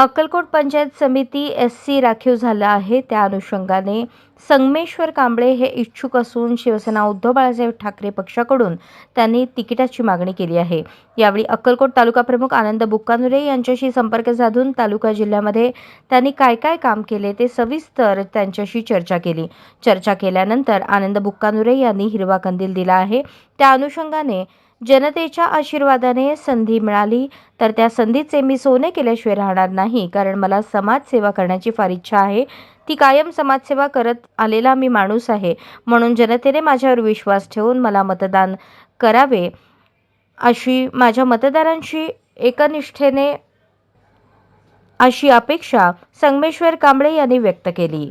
अक्कलकोट पंचायत समिती S C राखीव झालं आहे. त्या अनुषंगाने संगमेश्वर कांबळे हे इच्छुक असून शिवसेना उद्धव बाळासाहेब ठाकरे पक्षाकडून त्यांनी तिकिटाची मागणी केली आहे. यावेळी अक्कलकोट तालुका प्रमुख आनंद बुक्कानुरे यांच्याशी संपर्क साधून तालुका जिल्ह्यामध्ये त्यांनी काय काय काम केले ते सविस्तर त्यांच्याशी चर्चा केली. चर्चा केल्यानंतर आनंद बुक्कानुरे यांनी हिरवा कंदील दिला आहे. त्या अनुषंगाने जनतेच्या आशीर्वादाने संधी मिळाली तर त्या संधीचे मी सोने केल्याशिवाय राहणार नाही कारण मला समाजसेवा करण्याची फार इच्छा आहे. ती कायम समाजसेवा करत आलेला मी माणूस आहे. म्हणून जनतेने माझ्यावर विश्वास ठेवून मला मतदान करावे अशी माझ्या मतदारांशी एकनिष्ठेने अशी अपेक्षा संगमेश्वर कांबळे यांनी व्यक्त केली.